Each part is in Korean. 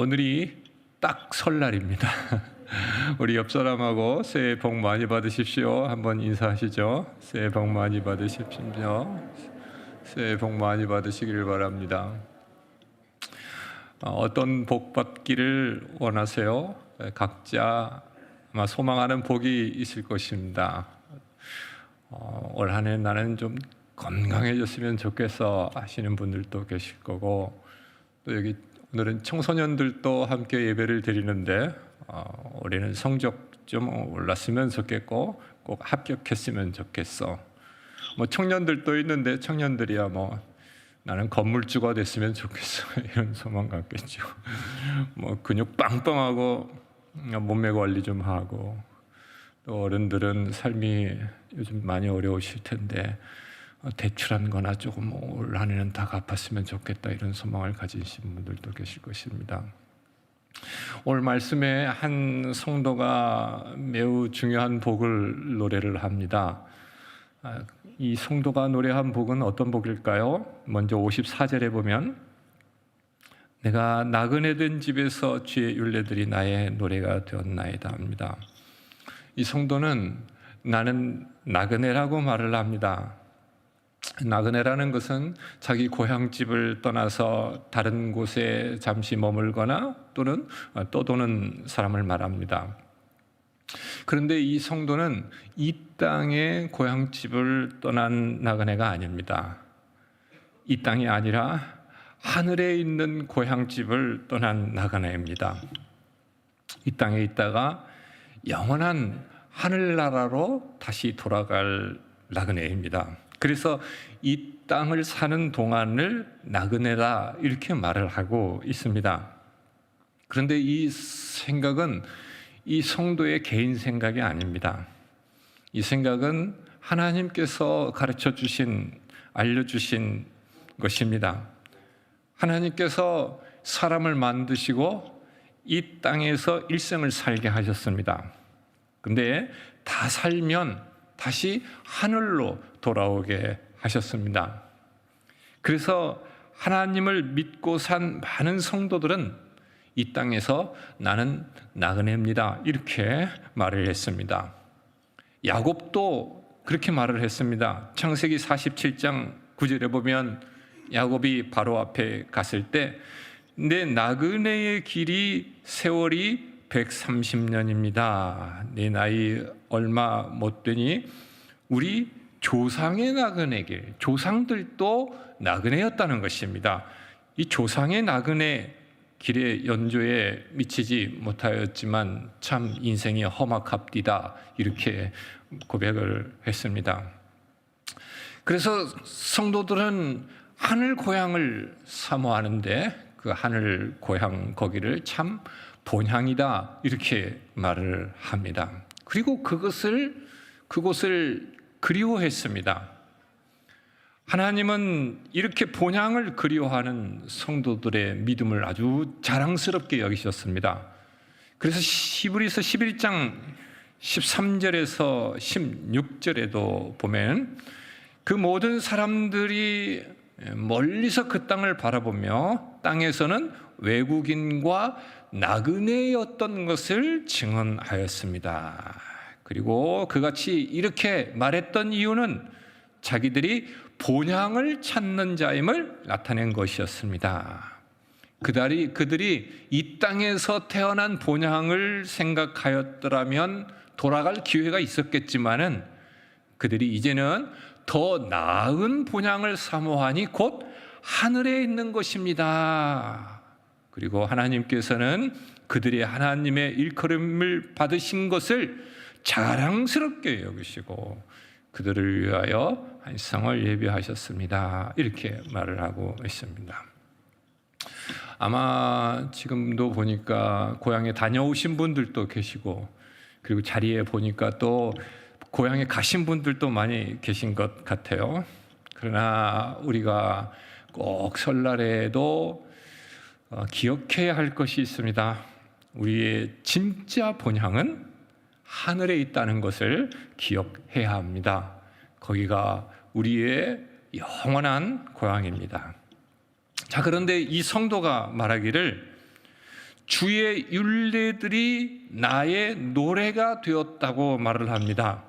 오늘이 딱 설날입니다. 우리 옆 사람하고 새해 복 많이 받으십시오. 한번 인사하시죠. 새해 복 많이 받으십시오. 새해 복 많이 받으시길 바랍니다. 어, 어떤 복 받기를 원하세요? 각자 아마 소망하는 복이 있을 것입니다. 어, 올 한해 나는 좀 건강해졌으면 좋겠어 하시는 분들도 계실 거고 또 여기 오늘은 청소년들도 함께 예배를 드리는데 어, 올해는 성적 좀 올랐으면 좋겠고 꼭 합격했으면 좋겠어. 뭐 청년들도 있는데 청년들이야 뭐 나는 건물주가 됐으면 좋겠어 이런 소망 갖겠죠. 뭐 근육 빵빵하고 몸매 관리 좀 하고 또 어른들은 삶이 요즘 많이 어려우실 텐데 어, 대출한 거나 조금 올 한 해는 다 갚았으면 좋겠다 이런 소망을 가지신 분들도 계실 것입니다. 오늘 말씀에 한 성도가 매우 중요한 복을 노래를 합니다. 아, 이 성도가 노래한 복은 어떤 복일까요? 먼저 54절에 보면 내가 나그네 된 집에서 주의 율례들이 나의 노래가 되었나이다 합니다. 이 성도는 나는 나그네라고 말을 합니다. 나그네라는 것은 자기 고향집을 떠나서 다른 곳에 잠시 머물거나 또는 떠도는 사람을 말합니다. 그런데 이 성도는 이 땅의 고향집을 떠난 나그네가 아닙니다. 이 땅이 아니라 하늘에 있는 고향집을 떠난 나그네입니다. 이 땅에 있다가 영원한 하늘나라로 다시 돌아갈 나그네입니다. 그래서 이 땅을 사는 동안을 나그네라 이렇게 말을 하고 있습니다. 그런데 이 생각은 이 성도의 개인 생각이 아닙니다. 이 생각은 하나님께서 가르쳐 주신, 알려주신 것입니다. 하나님께서 사람을 만드시고 이 땅에서 일생을 살게 하셨습니다. 근데 다 살면 다시 하늘로 돌아오게 하셨습니다. 그래서 하나님을 믿고 산 많은 성도들은 이 땅에서 나는 나그네입니다. 이렇게 말을 했습니다. 야곱도 그렇게 말을 했습니다. 창세기 47장 9절에 보면 야곱이 바로 앞에 갔을 때 내 나그네의 길이 세월이 130년입니다. 내 나이 얼마 못 되니 우리 조상의 나그네 길, 조상들도 나그네였다는 것입니다. 이 조상의 나그네 길의 연조에 미치지 못하였지만 참 인생이 험악합디다 이렇게 고백을 했습니다. 그래서 성도들은 하늘 고향을 사모하는데 그 하늘 고향 거기를 참 본향이다 이렇게 말을 합니다. 그리고 그것을 그곳을 그리워했습니다. 하나님은 이렇게 본향을 그리워하는 성도들의 믿음을 아주 자랑스럽게 여기셨습니다. 그래서 히브리서 11장 13절에서 16절에도 보면 그 모든 사람들이 멀리서 그 땅을 바라보며 땅에서는 외국인과 나그네였던 것을 증언하였습니다. 그리고 그같이 이렇게 말했던 이유는 자기들이 본향을 찾는 자임을 나타낸 것이었습니다. 그들이, 그들이 이 땅에서 태어난 본향을 생각하였더라면 돌아갈 기회가 있었겠지만은 그들이 이제는 더 나은 본향을 사모하니 곧 하늘에 있는 것입니다. 그리고 하나님께서는 그들이 하나님의 일컬음을 받으신 것을 자랑스럽게 여기시고 그들을 위하여 한 성을 예비하셨습니다. 이렇게 말을 하고 있습니다. 아마 지금도 보니까 고향에 다녀오신 분들도 계시고 그리고 자리에 보니까 또 고향에 가신 분들도 많이 계신 것 같아요. 그러나 우리가 꼭 설날에도 어, 기억해야 할 것이 있습니다. 우리의 진짜 본향은 하늘에 있다는 것을 기억해야 합니다. 거기가 우리의 영원한 고향입니다. 자, 그런데 이 성도가 말하기를 주의 율례들이 나의 노래가 되었다고 말을 합니다.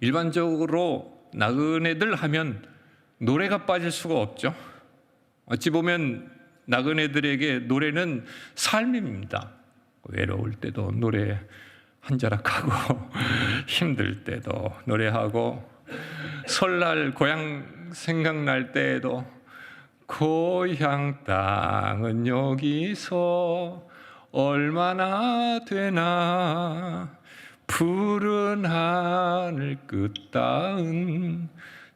일반적으로 나그네들 하면 노래가 빠질 수가 없죠. 어찌 보면 나그네들에게 노래는 삶입니다. 외로울 때도 노래 한 자락하고 힘들 때도 노래하고 설날 고향 생각날 때에도 고향 땅은 여기서 얼마나 되나? 푸른 하늘 끝다은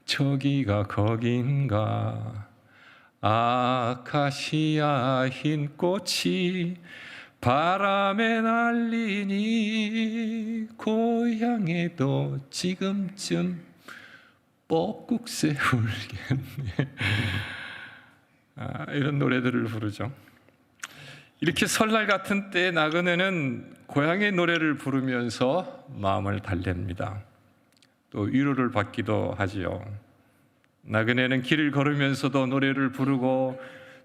저기가 거긴가? 아카시아 흰 꽃이 바람에 날리니 고향에도 지금쯤 뻐국새 울겠네. 아, 이런 노래들을 부르죠. 이렇게 설날 같은 때 나그네는 고향의 노래를 부르면서 마음을 달랩니다. 또 위로를 받기도 하지요. 나그네는 길을 걸으면서도 노래를 부르고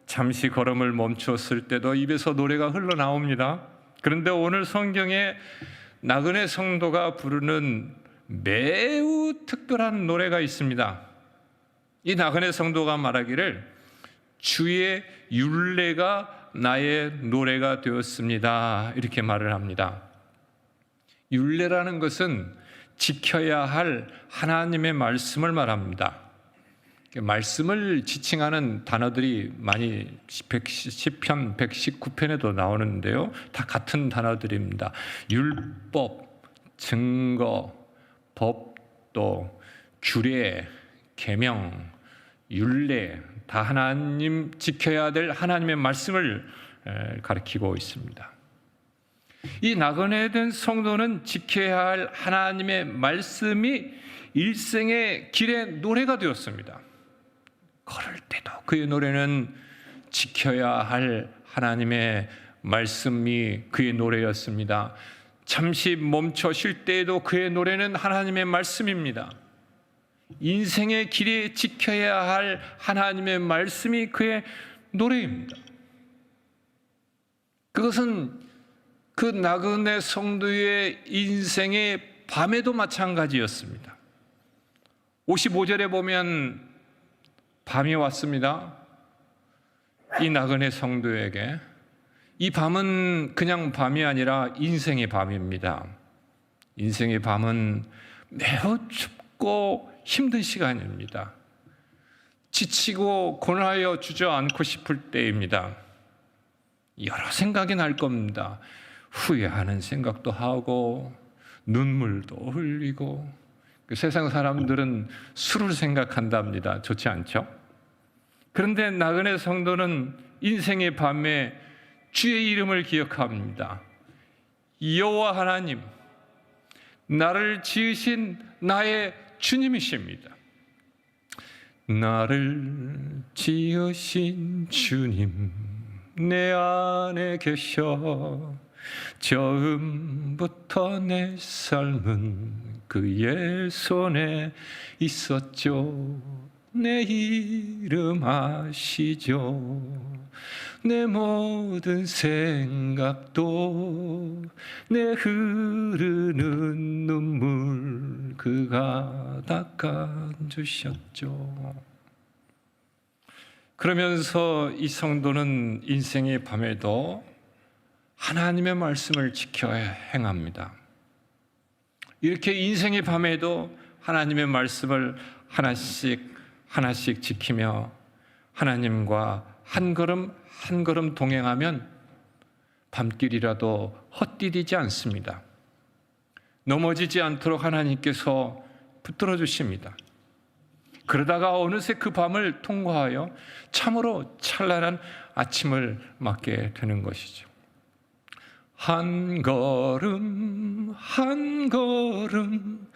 잠시 걸음을 멈추었을 때도 입에서 노래가 흘러나옵니다. 그런데 오늘 성경에 나그네 성도가 부르는 매우 특별한 노래가 있습니다. 이 나그네 성도가 말하기를 주의 율례가 나의 노래가 되었습니다. 이렇게 말을 합니다. 율례라는 것은 지켜야 할 하나님의 말씀을 말합니다. 말씀을 지칭하는 단어들이 많이 시편 119편에도 나오는데요. 다 같은 단어들입니다. 율법, 증거, 법도, 규례, 계명, 율례 다 하나님 지켜야 될 하나님의 말씀을 가리키고 있습니다. 이 나그네 된 성도는 지켜야 할 하나님의 말씀이 일생의 길의 노래가 되었습니다. 걸을 때도 그의 노래는 지켜야 할 하나님의 말씀이 그의 노래였습니다. 잠시 멈춰 쉴 때에도 그의 노래는 하나님의 말씀입니다. 인생의 길에 지켜야 할 하나님의 말씀이 그의 노래입니다. 그것은 그 나그네 성도의 인생의 밤에도 마찬가지였습니다. 55절에 보면 밤이 왔습니다. 이 나그네 성도에게 이 밤은 그냥 밤이 아니라 인생의 밤입니다. 인생의 밤은 매우 춥고 힘든 시간입니다. 지치고 고나여 주저앉고 싶을 때입니다. 여러 생각이 날 겁니다. 후회하는 생각도 하고 눈물도 흘리고 그 세상 사람들은 술을 생각한답니다. 좋지 않죠? 그런데 나그네 성도는 인생의 밤에 주의 이름을 기억합니다. 여호와 하나님, 나를 지으신 나의 주님이십니다. 나를 지으신 주님, 내 안에 계셔. 처음부터 내 삶은 그의 손에 있었죠. 내 이름 아시죠? 내 모든 생각도 내 흐르는 눈물 그가 닦아 주셨죠. 그러면서 이 성도는 인생의 밤에도 하나님의 말씀을 지켜 행합니다. 이렇게 인생의 밤에도 하나님의 말씀을 하나씩 하나씩 지키며 하나님과 한 걸음 한 걸음 동행하면 밤길이라도 헛디디지 않습니다. 넘어지지 않도록 하나님께서 붙들어 주십니다. 그러다가 어느새 그 밤을 통과하여 참으로 찬란한 아침을 맞게 되는 것이죠. 한 걸음 한 걸음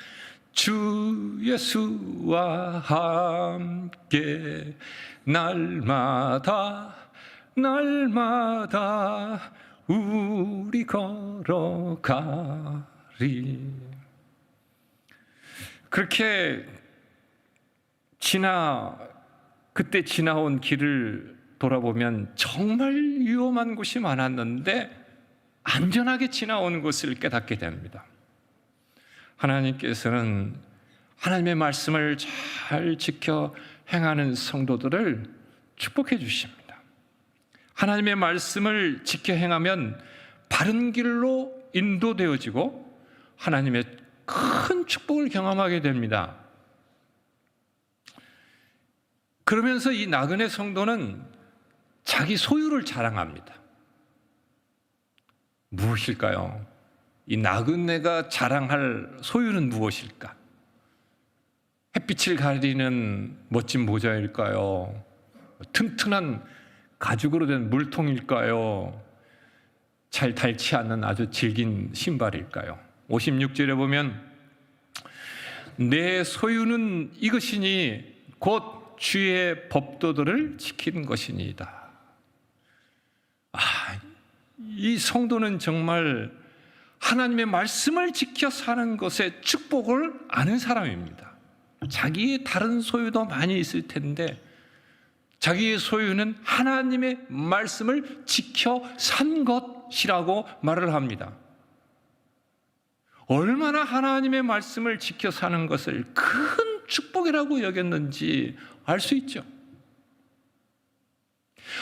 주 예수와 함께 날마다 날마다 우리 걸어가리. 그렇게 지나 그때 지나온 길을 돌아보면 정말 위험한 곳이 많았는데 안전하게 지나온 것을 깨닫게 됩니다. 하나님께서는 하나님의 말씀을 잘 지켜 행하는 성도들을 축복해 주십니다. 하나님의 말씀을 지켜 행하면 바른 길로 인도되어지고 하나님의 큰 축복을 경험하게 됩니다. 그러면서 이 나그네 성도는 자기 소유를 자랑합니다. 무엇일까요? 이 나그네가 자랑할 소유는 무엇일까? 햇빛을 가리는 멋진 모자일까요? 튼튼한 가죽으로 된 물통일까요? 잘 닳지 않는 아주 질긴 신발일까요? 56절에 보면 내 소유는 이것이니 곧 주의 법도들을 지키는 것이니이다. 아, 이 성도는 정말 하나님의 말씀을 지켜 사는 것에 축복을 아는 사람입니다. 자기의 다른 소유도 많이 있을 텐데 자기의 소유는 하나님의 말씀을 지켜 산 것이라고 말을 합니다. 얼마나 하나님의 말씀을 지켜 사는 것을 큰 축복이라고 여겼는지 알 수 있죠.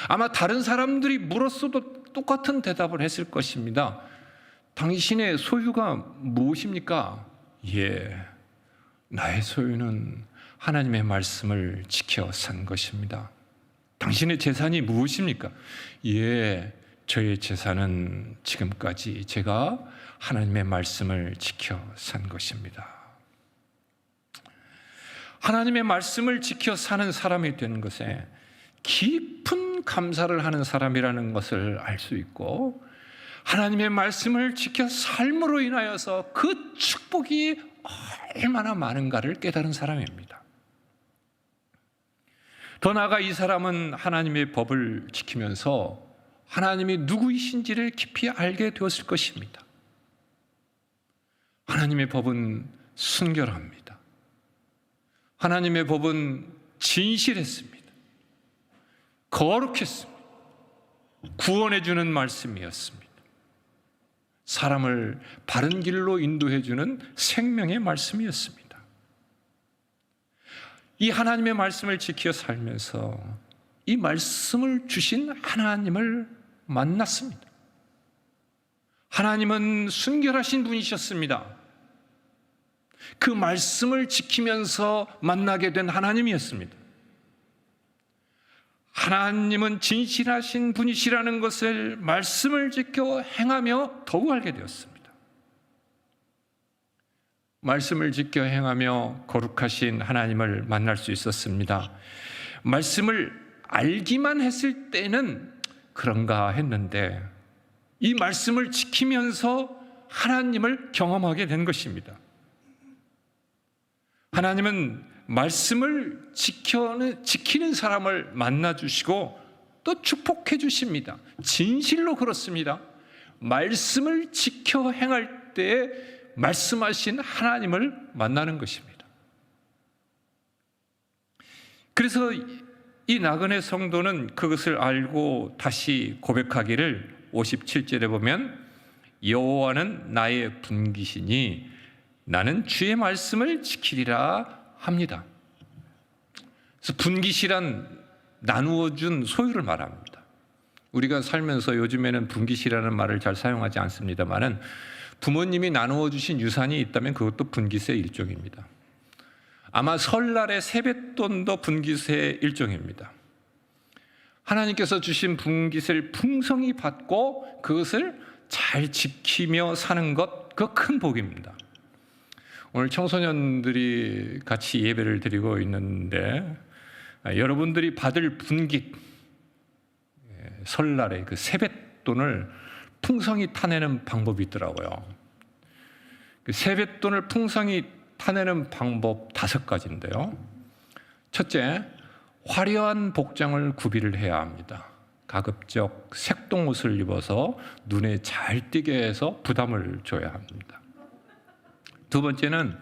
아마 다른 사람들이 물었어도 똑같은 대답을 했을 것입니다. 당신의 소유가 무엇입니까? 예, 나의 소유는 하나님의 말씀을 지켜 산 것입니다. 당신의 재산이 무엇입니까? 예, 저의 재산은 지금까지 제가 하나님의 말씀을 지켜 산 것입니다. 하나님의 말씀을 지켜 사는 사람이 되는 것에 깊은 감사를 하는 사람이라는 것을 알 수 있고 하나님의 말씀을 지켜 삶으로 인하여서 그 축복이 얼마나 많은가를 깨달은 사람입니다. 더 나아가 이 사람은 하나님의 법을 지키면서 하나님이 누구이신지를 깊이 알게 되었을 것입니다. 하나님의 법은 순결합니다. 하나님의 법은 진실했습니다. 거룩했습니다. 구원해 주는 말씀이었습니다. 사람을 바른 길로 인도해 주는 생명의 말씀이었습니다. 이 하나님의 말씀을 지켜 살면서 이 말씀을 주신 하나님을 만났습니다. 하나님은 순결하신 분이셨습니다. 그 말씀을 지키면서 만나게 된 하나님이었습니다. 하나님은 진실하신 분이시라는 것을 말씀을 지켜 행하며 더욱 알게 되었습니다. 말씀을 지켜 행하며 거룩하신 하나님을 만날 수 있었습니다. 말씀을 알기만 했을 때는 그런가 했는데 이 말씀을 지키면서 하나님을 경험하게 된 것입니다. 하나님은 말씀을 지켜는, 지키는 사람을 만나 주시고 또 축복해 주십니다. 진실로 그렇습니다. 말씀을 지켜 행할 때 말씀하신 하나님을 만나는 것입니다. 그래서 이 나그네 성도는 그것을 알고 다시 고백하기를 57절에 보면 여호와는 나의 분기시니 나는 주의 말씀을 지키리라 합니다. 그래서 분기시란 나누어 준 소유를 말합니다. 우리가 살면서 요즘에는 분기시라는 말을 잘 사용하지 않습니다만은 부모님이 나누어 주신 유산이 있다면 그것도 분기세 일종입니다. 아마 설날의 세뱃돈도 분기세 일종입니다. 하나님께서 주신 분깃을 풍성히 받고 그것을 잘 지키며 사는 것, 그 큰 복입니다. 오늘 청소년들이 같이 예배를 드리고 있는데 아, 여러분들이 받을 분깃, 예, 설날에 그 세뱃돈을 풍성히 타내는 방법이 있더라고요. 그 세뱃돈을 풍성히 타내는 방법 다섯 가지인데요. 첫째, 화려한 복장을 구비를 해야 합니다. 가급적 색동 옷을 입어서 눈에 잘 띄게 해서 부담을 줘야 합니다. 두 번째는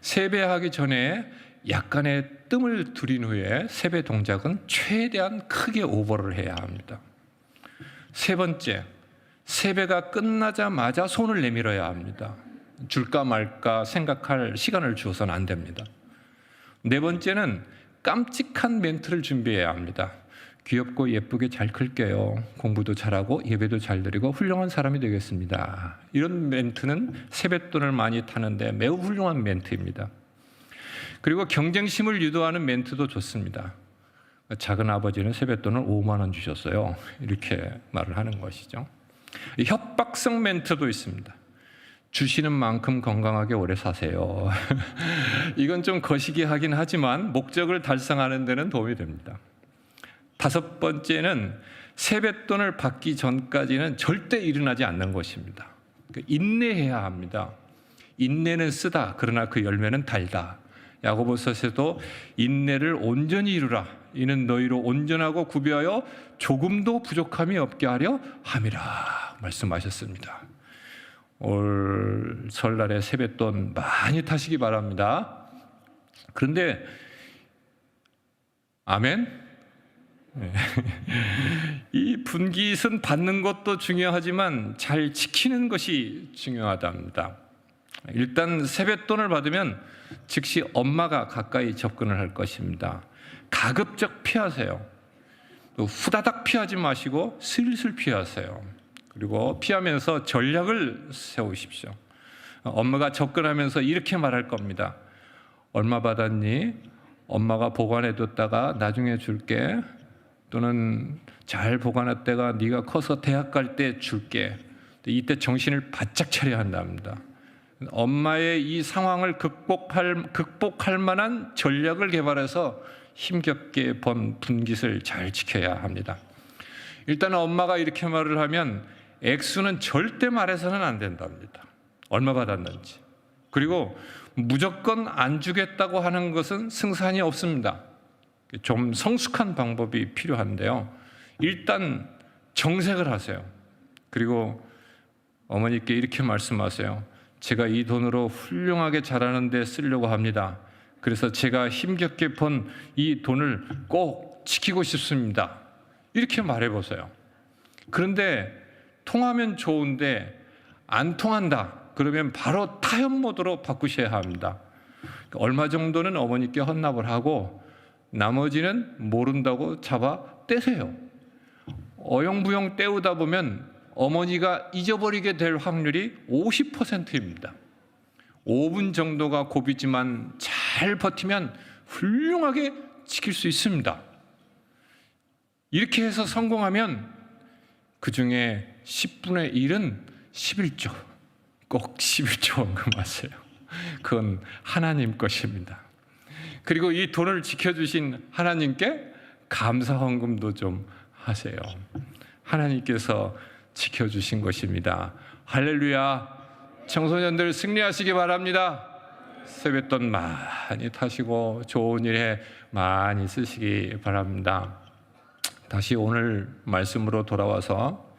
세배하기 전에 약간의 뜸을 들인 후에 세배 동작은 최대한 크게 오버를 해야 합니다. 세 번째, 세배가 끝나자마자 손을 내밀어야 합니다. 줄까 말까 생각할 시간을 주어서는 안 됩니다. 네 번째는 깜찍한 멘트를 준비해야 합니다. 귀엽고 예쁘게 잘 클게요. 공부도 잘하고 예배도 잘 드리고 훌륭한 사람이 되겠습니다. 이런 멘트는 세뱃돈을 많이 타는데 매우 훌륭한 멘트입니다. 그리고 경쟁심을 유도하는 멘트도 좋습니다. 작은 아버지는 세뱃돈을 5만 원 주셨어요. 이렇게 말을 하는 것이죠. 협박성 멘트도 있습니다. 주시는 만큼 건강하게 오래 사세요. 이건 좀 거시기 하긴 하지만 목적을 달성하는 데는 도움이 됩니다. 다섯 번째는 세뱃돈을 받기 전까지는 절대 일어나지 않는 것입니다. 그 인내해야 합니다. 인내는 쓰다. 그러나 그 열매는 달다. 야고보서에서도 인내를 온전히 이루라. 이는 너희로 온전하고 구비하여 조금도 부족함이 없게 하려 함이라 말씀하셨습니다. 올 설날에 세뱃돈 많이 타시기 바랍니다. 그런데 아멘. 네. 이 분깃은 받는 것도 중요하지만 잘 지키는 것이 중요하답니다. 일단 세뱃돈을 받으면 즉시 엄마가 가까이 접근을 할 것입니다. 가급적 피하세요. 또 후다닥 피하지 마시고 슬슬 피하세요. 그리고 피하면서 전략을 세우십시오. 엄마가 접근하면서 이렇게 말할 겁니다. 얼마 받았니? 엄마가 보관해뒀다가 나중에 줄게. 또는 잘 보관했다가 네가 커서 대학 갈 때 줄게. 이때 정신을 바짝 차려야 한답니다. 엄마의 이 상황을 극복할 극복할 만한 전략을 개발해서 힘겹게 번 분깃을 잘 지켜야 합니다. 일단 엄마가 이렇게 말을 하면 액수는 절대 말해서는 안 된답니다. 얼마 받았는지. 그리고 무조건 안 주겠다고 하는 것은 승산이 없습니다. 좀 성숙한 방법이 필요한데요. 일단 정색을 하세요. 그리고 어머니께 이렇게 말씀하세요. 제가 이 돈으로 훌륭하게 자라는데 쓰려고 합니다. 그래서 제가 힘겹게 번 이 돈을 꼭 지키고 싶습니다. 이렇게 말해 보세요. 그런데 통하면 좋은데 안 통한다. 그러면 바로 타협 모드로 바꾸셔야 합니다. 얼마 정도는 어머니께 헌납을 하고 나머지는 모른다고 잡아 떼세요. 어영부영 떼우다 보면 어머니가 잊어버리게 될 확률이 50%입니다. 5분 정도가 고비지만 잘 버티면 훌륭하게 지킬 수 있습니다. 이렇게 해서 성공하면 그 중에 10분의 1은 11조. 꼭 11조 원금하세요. 그건 하나님 것입니다. 그리고 이 돈을 지켜주신 하나님께 감사 헌금도 좀 하세요. 하나님께서 지켜주신 것입니다. 할렐루야. 청소년들 승리하시기 바랍니다. 세뱃돈 많이 타시고 좋은 일에 많이 쓰시기 바랍니다. 다시 오늘 말씀으로 돌아와서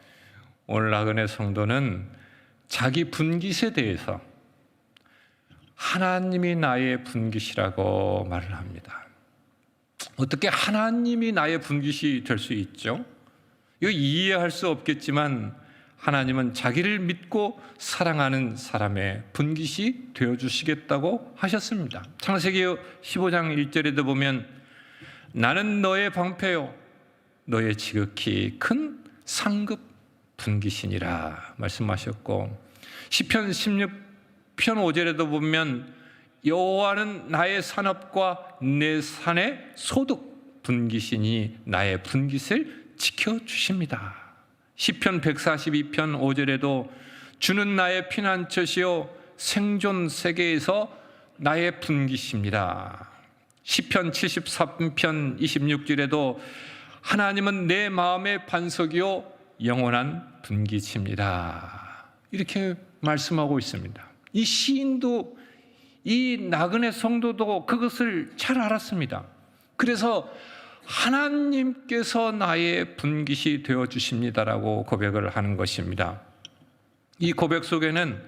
오늘 나그네 성도는 자기 분깃에 대해서 하나님이 나의 분깃이라고 말을 합니다. 어떻게 하나님이 나의 분깃이 될 수 있죠? 이거 이해할 수 없겠지만 하나님은 자기를 믿고 사랑하는 사람의 분깃이 되어 주시겠다고 하셨습니다. 창세기 15장 1절에도 보면 나는 너의 방패요 너의 지극히 큰 상급 분깃이니라 말씀하셨고 시편 16 편 5절에도 보면 여호와는 나의 산업과 내 산의 소득 분깃이니 나의 분깃을 지켜 주십니다. 시편 142편 5절에도 주는 나의 피난처시요 생존 세계에서 나의 분깃입니다. 시편 73편 26절에도 하나님은 내 마음의 반석이요 영원한 분깃입니다. 이렇게 말씀하고 있습니다. 이 시인도 이 나그네 성도도 그것을 잘 알았습니다. 그래서 하나님께서 나의 분깃이 되어 주십니다라고 고백을 하는 것입니다. 이 고백 속에는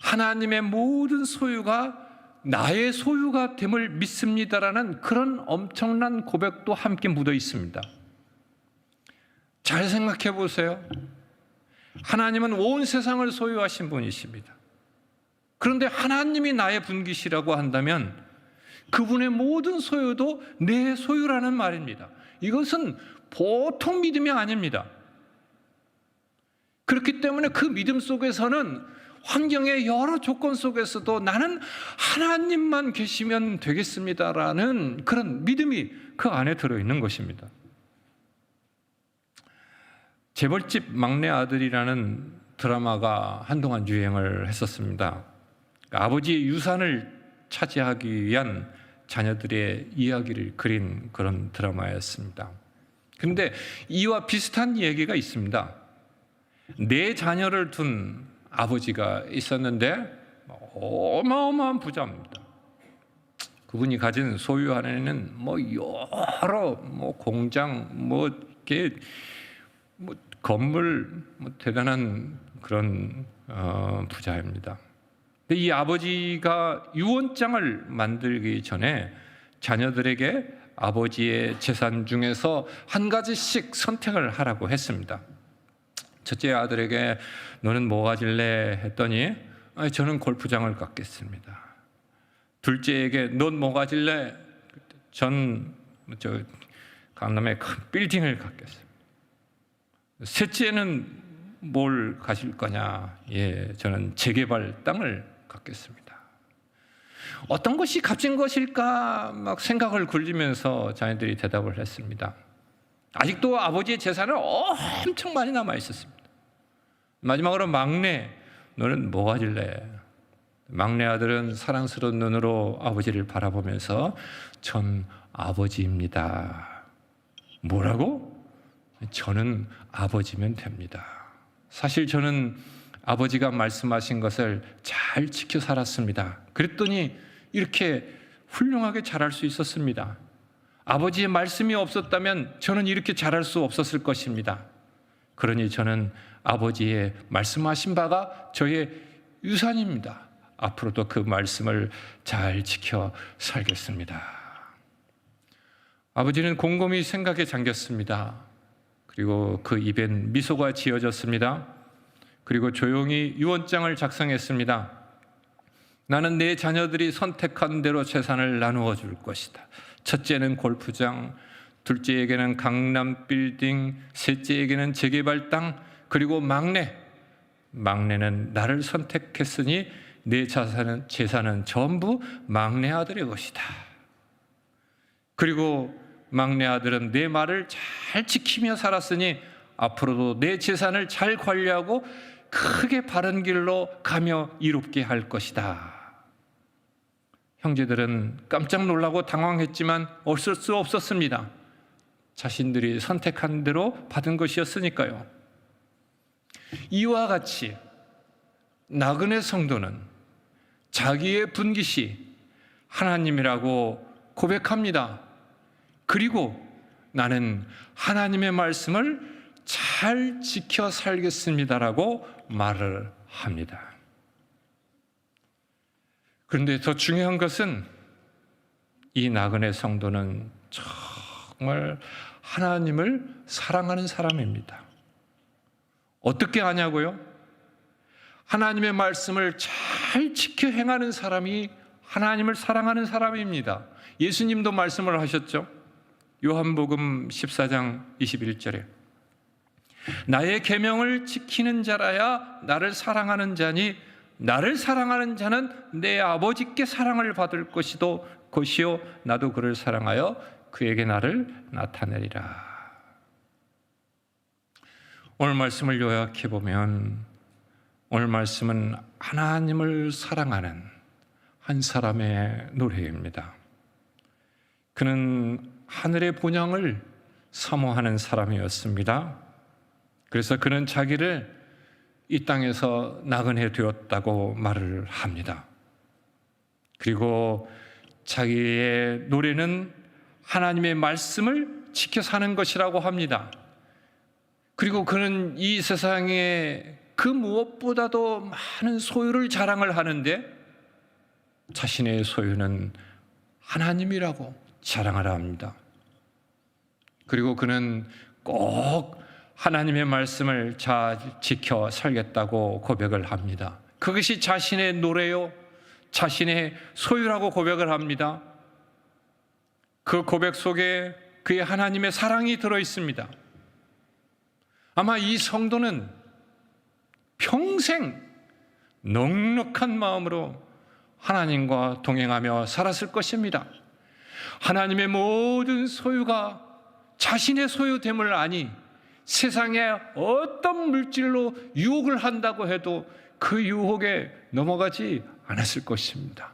하나님의 모든 소유가 나의 소유가 됨을 믿습니다라는 그런 엄청난 고백도 함께 묻어 있습니다. 잘 생각해 보세요. 하나님은 온 세상을 소유하신 분이십니다. 그런데 하나님이 나의 분기시라고 한다면 그분의 모든 소유도 내 소유라는 말입니다. 이것은 보통 믿음이 아닙니다. 그렇기 때문에 그 믿음 속에서는 환경의 여러 조건 속에서도 나는 하나님만 계시면 되겠습니다라는 그런 믿음이 그 안에 들어있는 것입니다. 재벌집 막내 아들이라는 드라마가 한동안 유행을 했었습니다. 아버지의 유산을 차지하기 위한 자녀들의 이야기를 그린 그런 드라마였습니다. 그런데 이와 비슷한 얘기가 있습니다. 네 자녀를 둔 아버지가 있었는데 어마어마한 부자입니다. 그분이 가진 소유 안에는 뭐 여러 뭐 공장 뭐 이렇게 뭐 건물 뭐 대단한 그런 어, 부자입니다. 근데 이 아버지가 유언장을 만들기 전에 자녀들에게 아버지의 재산 중에서 한 가지씩 선택을 하라고 했습니다. 첫째 아들에게 너는 뭐 가질래 했더니 아니, 저는 골프장을 갖겠습니다. 둘째에게 넌 뭐 가질래? 전 저 강남에 큰 빌딩을 갖겠습니다. 셋째는 뭘 가질 거냐? 예, 저는 재개발 땅을 갖겠습니다. 어떤 것이 값진 것일까 막 생각을 굴리면서 자녀들이 대답을 했습니다. 아직도 아버지의 재산은 엄청 많이 남아 있었습니다. 마지막으로 막내, 너는 뭐 가질래? 막내 아들은 사랑스러운 눈으로 아버지를 바라보면서 전 아버지입니다. 뭐라고? 저는 아버지면 됩니다. 사실 저는 아버지가 말씀하신 것을 잘 지켜 살았습니다. 그랬더니 이렇게 훌륭하게 자랄 수 있었습니다. 아버지의 말씀이 없었다면 저는 이렇게 자랄 수 없었을 것입니다. 그러니 저는 아버지의 말씀하신 바가 저의 유산입니다. 앞으로도 그 말씀을 잘 지켜 살겠습니다. 아버지는 곰곰이 생각에 잠겼습니다. 그리고 그 입엔 미소가 지어졌습니다. 그리고 조용히 유언장을 작성했습니다. 나는 내 자녀들이 선택한 대로 재산을 나누어 줄 것이다. 첫째는 골프장, 둘째에게는 강남 빌딩, 셋째에게는 재개발 땅, 그리고 막내. 막내는 나를 선택했으니 내 자산은 재산은 전부 막내 아들의 것이다. 그리고 막내 아들은 내 말을 잘 지키며 살았으니 앞으로도 내 재산을 잘 관리하고 크게 바른 길로 가며 이롭게 할 것이다. 형제들은 깜짝 놀라고 당황했지만 어쩔 수 없었습니다. 자신들이 선택한 대로 받은 것이었으니까요. 이와 같이 나그네 성도는 자기의 분깃이 하나님이라고 고백합니다. 그리고 나는 하나님의 말씀을 잘 지켜 살겠습니다라고 말을 합니다. 그런데 더 중요한 것은 이 나그네 성도는 정말 하나님을 사랑하는 사람입니다. 어떻게 하냐고요? 하나님의 말씀을 잘 지켜 행하는 사람이 하나님을 사랑하는 사람입니다. 예수님도 말씀을 하셨죠. 요한복음 14장 21절에 나의 계명을 지키는 자라야 나를 사랑하는 자니 나를 사랑하는 자는 내 아버지께 사랑을 받을 것이도 것이요 나도 그를 사랑하여 그에게 나를 나타내리라. 오늘 말씀을 요약해 보면 오늘 말씀은 하나님을 사랑하는 한 사람의 노래입니다. 그는 하늘의 본향을 사모하는 사람이었습니다. 그래서 그는 자기를 이 땅에서 나그네 되었다고 말을 합니다. 그리고 자기의 노래는 하나님의 말씀을 지켜 사는 것이라고 합니다. 그리고 그는 이 세상에 그 무엇보다도 많은 소유를 자랑을 하는데 자신의 소유는 하나님이라고 자랑하라 합니다. 그리고 그는 꼭 하나님의 말씀을 잘 지켜 살겠다고 고백을 합니다. 그것이 자신의 노래요, 자신의 소유라고 고백을 합니다. 그 고백 속에 그의 하나님의 사랑이 들어 있습니다. 아마 이 성도는 평생 넉넉한 마음으로 하나님과 동행하며 살았을 것입니다. 하나님의 모든 소유가 자신의 소유됨을 아니 세상에 어떤 물질로 유혹을 한다고 해도 그 유혹에 넘어가지 않았을 것입니다.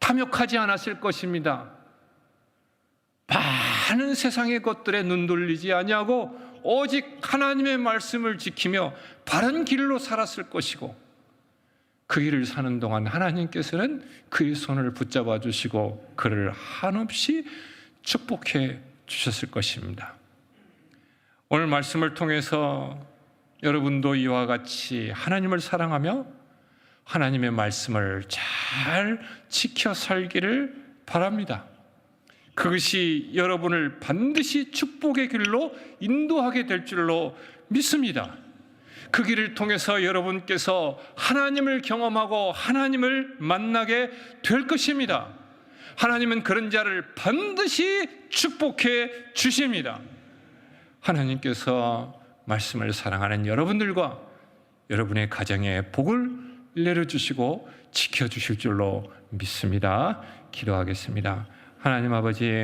탐욕하지 않았을 것입니다. 많은 세상의 것들에 눈 돌리지 아니하고 오직 하나님의 말씀을 지키며 바른 길로 살았을 것이고 그 길을 사는 동안 하나님께서는 그의 손을 붙잡아 주시고 그를 한없이 축복해 주셨을 것입니다. 오늘 말씀을 통해서 여러분도 이와 같이 하나님을 사랑하며 하나님의 말씀을 잘 지켜 살기를 바랍니다. 그것이 여러분을 반드시 축복의 길로 인도하게 될 줄로 믿습니다. 그 길을 통해서 여러분께서 하나님을 경험하고 하나님을 만나게 될 것입니다. 하나님은 그런 자를 반드시 축복해 주십니다. 하나님께서 말씀을 사랑하는 여러분들과 여러분의 가정에 복을 내려주시고 지켜주실 줄로 믿습니다. 기도하겠습니다. 하나님 아버지,